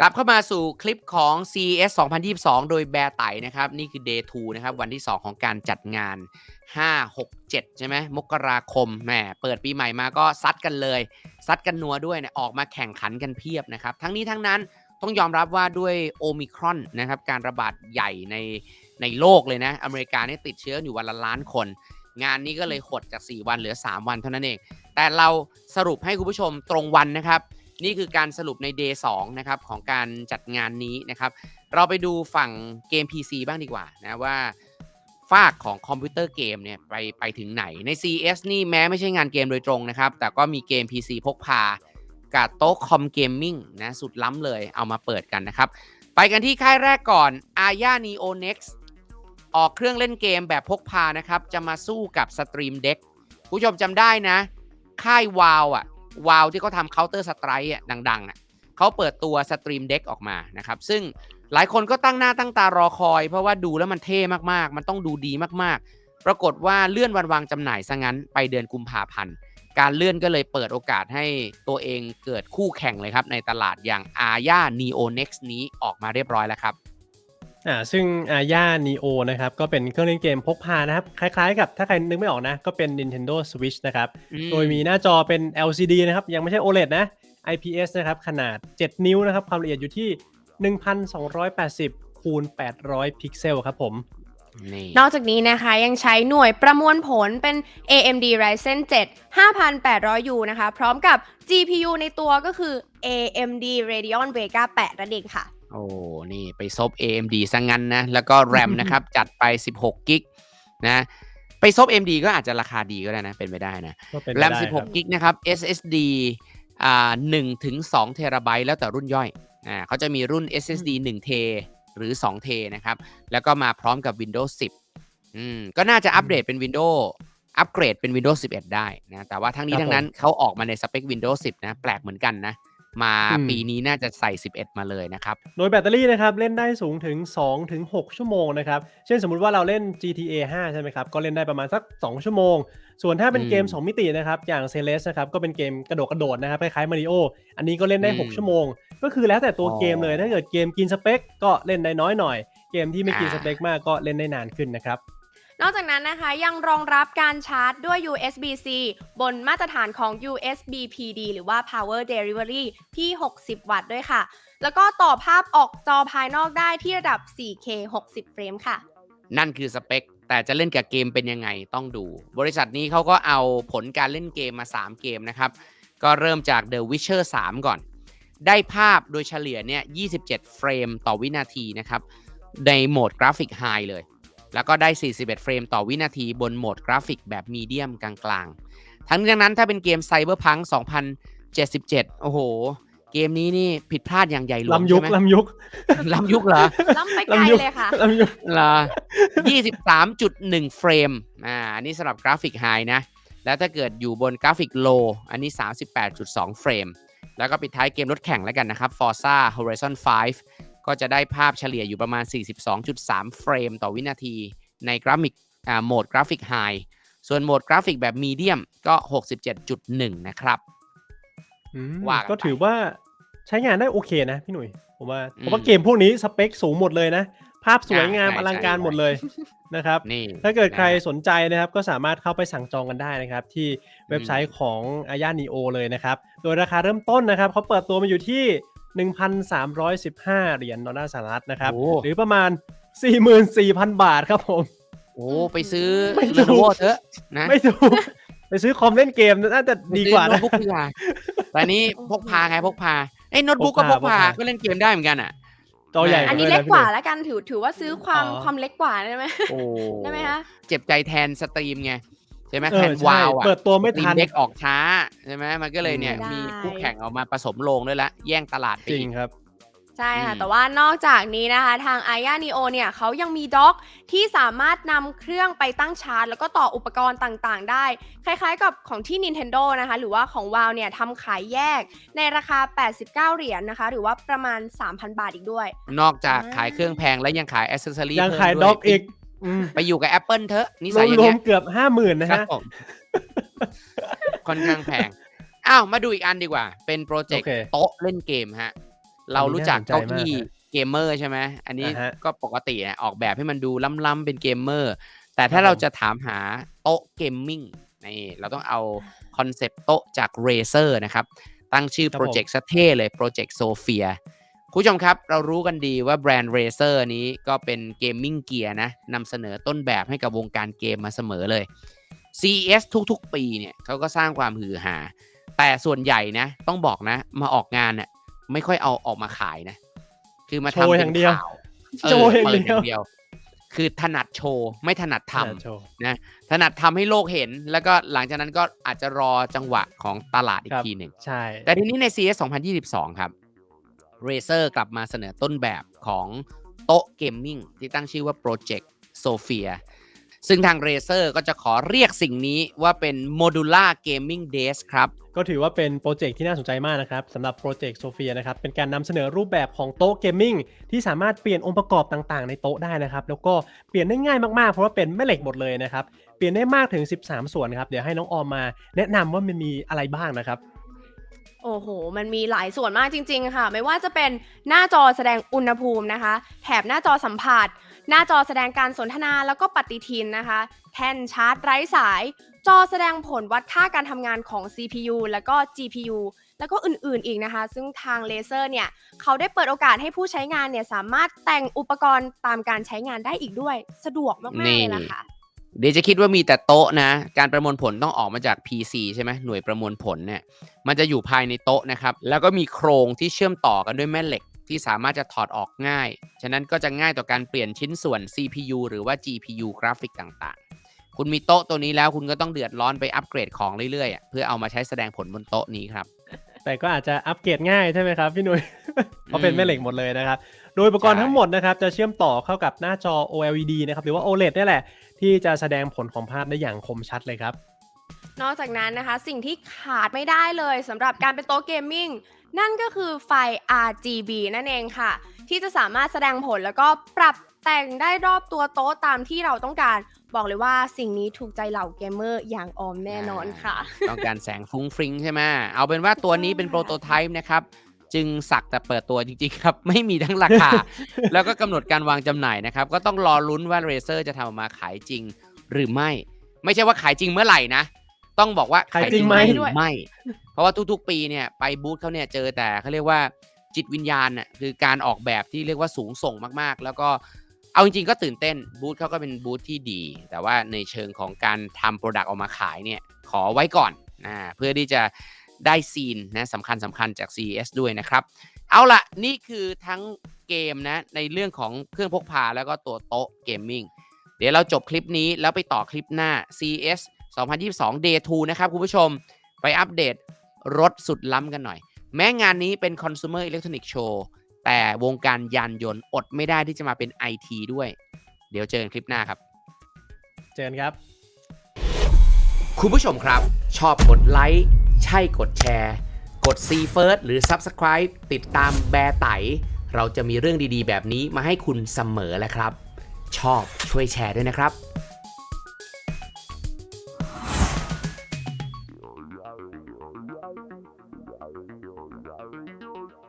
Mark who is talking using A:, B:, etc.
A: กลับเข้ามาสู่คลิปของ CES 2022 โดยแบร์ไตนะครับ นี่คือ Day 2 นะครับ วันที่ 2 ของการจัดงาน 5 6 7 ใช่ไหมมกราคมแหมเปิดปีใหม่มาก็ซัดกันเลย ซัดกันนัวด้วยเนี่ยออกมาแข่งขันกันเพียบนะครับ ทั้งนี้ทั้งนั้นต้องยอมรับว่าด้วยโอมิครอนนะครับ การระบาดใหญ่ในในโลกเลยนะ อเมริกาเนี่ยติดเชื้ออยู่วันละล้านคน งานนี้ก็เลยหดจาก 4 วันเหลือ 3 วันเท่านั้นเอง แต่เราสรุปให้คุณผู้ชมตรงวันนะครับ นี่คือการสรุปใน Day 2นะครับของการจัดงานนี้นะครับ เราไปดูฝั่งเกม PC บ้างดีกว่านะว่าฝากของคอมพิวเตอร์เกมเนี่ยไปไปถึงไหนใน CS นี่แม้ไม่ใช่งานเกมโดยตรงนะครับ แต่ก็มีเกม PC พกพากับโต๊ะคอมเกมมิ่งนะสุดล้ำเลยเอามาเปิดกันนะครับ ไปกันที่ค่ายแรกก่อน Aya Neo Next ออกเครื่องเล่นเกมแบบพกพานะครับ จะมาสู้กับ Stream Deck ผู้ชมจำได้นะ ค่ายวาวอะ วาวที่เขาทำ Counter Strike อะดังๆอะเขาเปิดตัว Stream Deck ออกมานะครับซึ่งหลายคนก็ตั้งหน้าตั้งตารอคอย เพราะว่าดูแล้วมันเท่มากๆ มันต้องดูดีมากๆ ปรากฏว่าเลื่อนวันวางจำหน่ายซะงั้นไปเดือนกุมภาพันธ์การเลื่อนก็เลยเปิดโอกาสให้ตัวเองเกิดคู่แข่งเลยครับในตลาดอย่าง Aya Neo Next นี้ออกมาเรียบร้อยแล้วครับ
B: อ่าซึ่งอาญา Neo นะครับ ก็เป็นเครื่องเล่นเกมพกพานะครับ คล้ายๆกับถ้าใครนึกไม่ออกนะ ก็เป็น Nintendo Switch นะครับ
A: อืม
B: โดยมีหน้าจอเป็น LCD นะครับ ยังไม่ใช่ OLED นะ IPS นะครับ ขนาด 7 นิ้วนะครับ ความละเอียดอยู่ที่ 1280คูณ800 พิกเซลครับผม
A: นี่
C: นอกจากนี้นะคะยังใช้หน่วยประมวลผลเป็น AMD Ryzen 7 5800U นะคะ พร้อมกับ GPU ในตัวก็คือ AMD Radeon Vega 8นั่นเองค่ะ
A: โอ้ นี่ไปซบ AMD ซะงั้นนะ แล้วก็ RAM นะครับ จัดไป 16 กิกนะ ไปซบ AMD ก็อาจจะราคาดีก็ได้นะ เป็นไปได้นะ
B: ก็เป็นไป
A: RAM
B: ได้ครับ
A: 16 กิกนะครับ SSD อ่า1ถึง2เทราไบต์แล้วแต่รุ่นย่อย อ่าเขาจะมีรุ่น SSD 1เทหรือ2เทนะครับ แล้วก็มาพร้อมกับ Windows 10 อืม ก็น่าจะอัปเดตเป็น Windows อัปเกรดเป็น Windows 11 ได้นะ แต่ว่าทั้งนี้
B: ครับ
A: ทั้งนั้นเขาออกมาในสเปค Windows 10 นะ แปลกเหมือนกันนะ มา
B: อืม
A: ปีนี้น่าจะใส่ 11 มาเลยนะครับ
B: โดยแบตเตอรี่นะครับเล่นได้สูงถึง 2 ถึง 6 ชั่วโมงนะครับ เช่นสมมุติว่าเราเล่น GTA 5 ใช่ไหมครับ ก็เล่นได้ประมาณสัก 2 ชั่วโมง ส่วนถ้าเป็นเกม
A: อืม
B: 2มิตินะครับ อย่าง c e l e s นะครับก็เป็นเกมกระโดดกระโดดนะครับคล้ายๆ Mario อันนี้ก็เล่นได้
A: อืม
B: 6ชั่วโมง ก็คือแล้วแต่ตัว
A: อ๋อ
B: เกมเลยถ้าเกิดเกมกินสเปคก็เล่นได้น้อยหน่อย เกมที่ไม่กิน
A: อ่า
B: สเปคมากก็เล่นได้นานขึ้นนะครับ
C: นอกจากนั้นนะคะยังรองรับการชาร์จด้วย USB-C บนมาตรฐานของ USB PD หรือว่า Power Delivery ที่ 60 วัตต์ด้วยค่ะ แล้วก็ต่อภาพออกจอภายนอกได้ที่ระดับ 4K 60 เฟรมค่ะ
A: นั่นคือสเปค แต่จะเล่นกับเกมเป็นยังไงต้องดู บริษัทนี้เขาก็เอาผลการเล่นเกมมา 3 เกมนะครับ ก็เริ่มจาก The Witcher 3 ก่อน ได้ภาพโดยเฉลี่ยเนี่ย 27 เฟรมต่อวินาทีนะครับ ในโหมดกราฟิกไฮเลย แล้วก็ได้ 41 เฟรมต่อวินาทีบนโหมดกราฟิกแบบมีเดียมกลางๆ ทั้งนี้ทั้งนั้นถ้าเป็นเกม Cyberpunk 2077 โอ้โห เกมนี้นี่ผิดพลาดอย่างใหญ่หลวง
B: ลำยุก
A: ใช่ไหม
B: ลำยุก
A: ล้ำยุคเหรอ
C: ล้ำไปไกล
B: ลำยุก
C: เลยค่ะ
B: ลำยุก
A: เหรอ23.1 เฟรม อ่า อันนี้สำหรับกราฟิกไฮนะ แล้วถ้าเกิดอยู่บนกราฟิกโล อันนี้ 38.2 เฟรม แล้วก็ปิดท้ายเกมรถแข่งแล้วกันนะครับ Forza Horizon 5 ก็จะได้ภาพเฉลี่ยอยู่ประมาณ 42.3 เฟรมต่อวินาทีในกราฟิกอ่าโหมดกราฟิกไฮส่วนโหมดกราฟิกแบบมีเดียมก็ 67.1 นะครับ
B: อืม
A: ว่ากันไป
B: ก็ถือว่าใช้งานได้โอเคนะพี่หนุ่ยผมว่า
A: อืม
B: ผมว่าเกมพวกนี้สเปคสูงหมดเลยนะ ภาพสวยงาม
A: ใช่
B: อลังการ
A: ใช่
B: หมดเลยนะครับ
A: นี่
B: ถ้าเกิดใคร
A: นะ
B: สนใจนะครับ ก็สามารถเข้าไปสั่งจองกันได้นะครับ ที่เว็บไซต์ของอาญา Neo เลยนะครับ โดยราคาเริ่มต้นนะครับเขาเปิดตัวมาอยู่ที่ 1,315 เหรียญดอลลาร์สหรัฐนะครับ
A: โอ้
B: หรือประมาณ 44,000 บาทครับผม
A: โอ้ไปซื้อ
B: ไม่
A: เล
B: ถูก
A: โนโวเถอะนะ
B: ไม่ถูก ไปซื้อคอมเล่นเกมน่าจะดีกว่า
A: ซื้อโน้
B: นะ
A: ตบุ๊กดีกว่าแต่อันนี้พกพาไงพกพาไอ้ยโน้ตบุ๊กก็พ
B: พ
A: ก
B: ก
A: พา
B: พา
A: ก็เล่นเกมได้เหมือนกันอะ
B: จอใหญ่
C: อันนี้
B: ด้ว
C: เล็
B: ยะ
C: ก
B: พี่
C: กว่า
B: หนุ่ย
C: แล้วกันถือถือว่าซื้อความ
B: อ๋อ
C: ความเล็กกว่าได้ไหม
A: โอ้
C: ได้ไหมคะ
A: เจ็บใจแทนสตรีมไง ใช่ไหม
B: เออ
A: แทน
B: ใช่
A: วาวอะ
B: เปิดตัวไม่ทัน
A: เด็กออกช้าใช่ไหมมันก็เลยเนี่ย
C: ไม่ได้
A: มีคู่แข่งออกมาผสมโรงด้วยละ แย่งตลาดไป
B: จริ
A: อี
B: ง
A: ก
B: ครับ
C: ใช่ค่ะ
A: อืม
C: แต่ว่านอกจากนี้นะคะ ทาง a y a Neo เนี่ยเขายังมีด็อกที่สามารถนำเครื่องไปตั้งชาร์จ แล้วก็ต่ออุปกรณ์ต่างๆ ได้ คล้ายๆกับของที่ Nintendo นะคะ หรือว่าของ WoW เนี่ยทำขายแยกในราคา 89 เหรียญนะคะ หรือว่าประมาณ 3,000 บาทอีกด้วย
A: นอกจาก
C: อ่า
A: ขายเครื่องแพงแล้วยังขายอ c เซสซอรี่
B: ยังขายด็อกอีก อืม
A: ไปอยู่กับ Apple เถอะนิสัยอย่าง
B: รว
A: เงี้
B: ม
A: ย
B: ๆเกือบห้าหมื่นนะ
A: ครั
B: ฮะ
A: บผมค่อนข้างแพง อ้าว มาดูอีกอันดีกว่า เป็นโปรเจกต์
B: โอเค
A: โต๊ะเล่นเกมฮะ เรารู้จัก
B: อันนี้
A: เก้า
B: น่าสนใจมาก
A: อี้
B: ฮะ
A: เกมเมอร์ใช่ไหมอันนี้
B: อ่าฮะ
A: ก็ปกติอะออกแบบให้มันดูล้ำๆเป็นเกมเมอร์ แต่ถ้า
B: ครับ
A: เรา
B: ผม
A: จะถามหาโต๊ะเกมมิ่งนี่เราต้องเอาคอนเซปต์โต๊ะจาก Razer นะครับ ตั้งชื่อ
B: ครับ
A: โปรเจกต์ซะเท่เลยโปรเจกต์โซเฟียคุณ ผู้ชมครับเรารู้กันดีว่าแบรนด์ Razer นี้ก็เป็นเกมมิ่งเกียร์นะนำเสนอต้นแบบให้กับวงการเกมมาเสมอเลย CES ทุกๆ ปีเนี่ยเขาก็สร้างความฮือฮาแต่ส่วนใหญ่นะ ต้องบอกนะ มาออกงานน่ะไม่ค่อยเอาออกมาขายนะ คือมา
B: โชว์
A: ทำ
B: อ
A: เป็
B: ย่านงเดียว
A: ข่าว
B: โชว์อย่าง
A: เปิด
B: เดียว
A: เดียว คือถนัดโชว์ ไม่ถนัดทำ
B: อ่าโชว์
A: ถนัดทำให้โลกเห็น แล้วก็หลังจากนั้นก็อาจจะรอจังหวะของตลาดอี
B: ค
A: ก
B: รับ
A: ทีหนึ่ง
B: ใช่
A: แต่ทีนี้ใน CS 2022 ครับ Razer กลับมาเสนอต้นแบบของโต๊ะเกมมิ่งที่ตั้งชื่อว่า Project Sophia ซึ่งทาง Razer ก็จะขอเรียกสิ่งนี้ว่าเป็น Modular Gaming Desk ครับ
B: ก็ถือว่าเป็นโปรเจกต์ที่น่าสนใจมากนะครับสำหรับโปรเจกต์โซเฟียนะครับ เป็นการนำเสนอรูปแบบของโต๊ะเกมมิ่งที่สามารถเปลี่ยนองค์ประกอบต่างๆ ในโต๊ะได้นะครับ แล้วก็เปลี่ยนได้ง่ายมากๆ เพราะว่าเป็นแม่เหล็กหมดเลยนะครับ เปลี่ยนได้มากถึง 13 ส่วนครับ เดี๋ยวให้น้องออมมา แนะนำว่ามันมีอะไรบ้างนะครับ
C: โอ้โห มันมีหลายส่วนมากจริง ๆ ค่ะ ไม่ว่าจะเป็นหน้าจอแสดงอุณหภูมินะคะ แถบหน้าจอสัมผัส หน้าจอแสดงการสนทนาแล้วก็ปฏิทินนะคะ แท่นชาร์จไร้สาย จอแสดงผลวัดค่าการทำงานของ CPU แล้วก็ GPU แล้วก็อื่นๆอีกนะคะ ซึ่งทางเลเซอร์เนี่ย เขาได้เปิดโอกาสให้ผู้ใช้งานเนี่ย สามารถแต่งอุปกรณ์ตามการใช้งานได้อีกด้วย สะดวกมากๆเลยล่ะค่ะ
A: เดี๋ยวจะคิดว่ามีแต่โต๊ะนะ การประมวลผลต้องออกมาจาก PC ใช่ไหมหน่วยประมวลผลเนี่ย มันจะอยู่ภายในโต๊ะนะครับ แล้วก็มีโครงที่เชื่อมต่อกันด้วยแม่เหล็กที่สามารถจะถอดออกง่าย ฉะนั้นก็จะง่ายต่อการเปลี่ยนชิ้นส่วน CPU หรือว่า GPU กราฟิกต่างๆ คุณมีโต๊ะตัวนี้แล้วคุณก็ต้องเดือดร้อนไปอัปเกรดของเรื่อยๆ เพื่อเอามาใช้แสดงผลบนโต๊ะนี้ครับ
B: แต่ก็อาจจะอัปเกรดง่ายใช่ไหมครับพี่หนุย้ยเพราะเป็นแม่เหล็กหมดเลยนะครับ โดยอุปกรณ์
A: ใช่
B: ทั้งหมดนะครับจะเชื่อมต่อเข้ากับหน้าจอ OLED นะครับหรือว่า OLED นี่แหละ ที่จะแสดงผลของภาพได้อย่างคมชัดเลยครับ
C: นอกจากนั้นนะคะ สิ่งที่ขาดไม่ได้เลยสำหรับการเป็นโต๊ะเกมมิ่งนั่นก็คือไฟ RGB นั่นเองค่ะ ที่จะสามารถแสดงผลแล้วก็ปรับแต่งได้รอบตัวโต๊ะตามที่เราต้องการ บอกเลยว่าสิ่งนี้ถูกใจเหล่าเกมเมอร์อย่างออมแน่นอนค่ะ
A: ต้องการแสงฟุ้งฟริ้งใช่ไหมเอาเป็นว่าตัวนี้เป็นโปรโตไทป์นะครับจึงสักแต่เปิดตัวจริงๆครับ ไม่มีทั้งราคา แล้วก็กำหนดการวางจำหน่ายนะครับ ก็ต้องรอลุ้นว่า Razer จะทำออกมาขายจริงหรือไม่ ไม่ใช่ว่าขายจริงเมื่อไหร่นะ ต้องบอกว่า
B: ขายจริงไหม
A: รือไม่ เพราะว่าทุกๆ ปีเนี่ยไปบูธเขาเนี่ยเจอแต่เขาเรียกว่าจิตวิญญาณน่ะคือการออกแบบที่เรียกว่าสูงส่งมากๆ แล้วก็ เอาจริงๆก็ตื่นเต้นบูธเขาก็เป็นบูธที่ดี แต่ว่าในเชิงของการทำโปรดักต์ออกมาขายเนี่ยขอไว้ก่อนนะเพื่อที่จะได้ซีนนะสำคัญสำคัญจาก CES ด้วยนะครับ เอาละนี่คือทั้งเกมนะในเรื่องของเครื่องพกพาแล้วก็ตัวโต๊ะเกมมิ่งเดี๋ยวเราจบคลิปนี้แล้วไปต่อคลิปหน้า CES 2022 Day 2 นะครับคุณผู้ชมไปอัปเดตรถสุดล้ำกันหน่อย แม้งานนี้เป็น Consumer Electronic Show แต่วงการยานยนต์อดไม่ได้ที่จะมาเป็น IT ด้วย เดี๋ยวเจอกันคลิปหน้าครับ
B: เจอกันครับ
A: คุณผู้ชมครับ ชอบกดไลค์ใช่กดแชร์ กด See First หรือ Subscribe ติดตามแบร์ไต เราจะมีเรื่องดีๆ แบบนี้มาให้คุณเสมอแหละครับ ชอบช่วยแชร์ด้วยนะครับ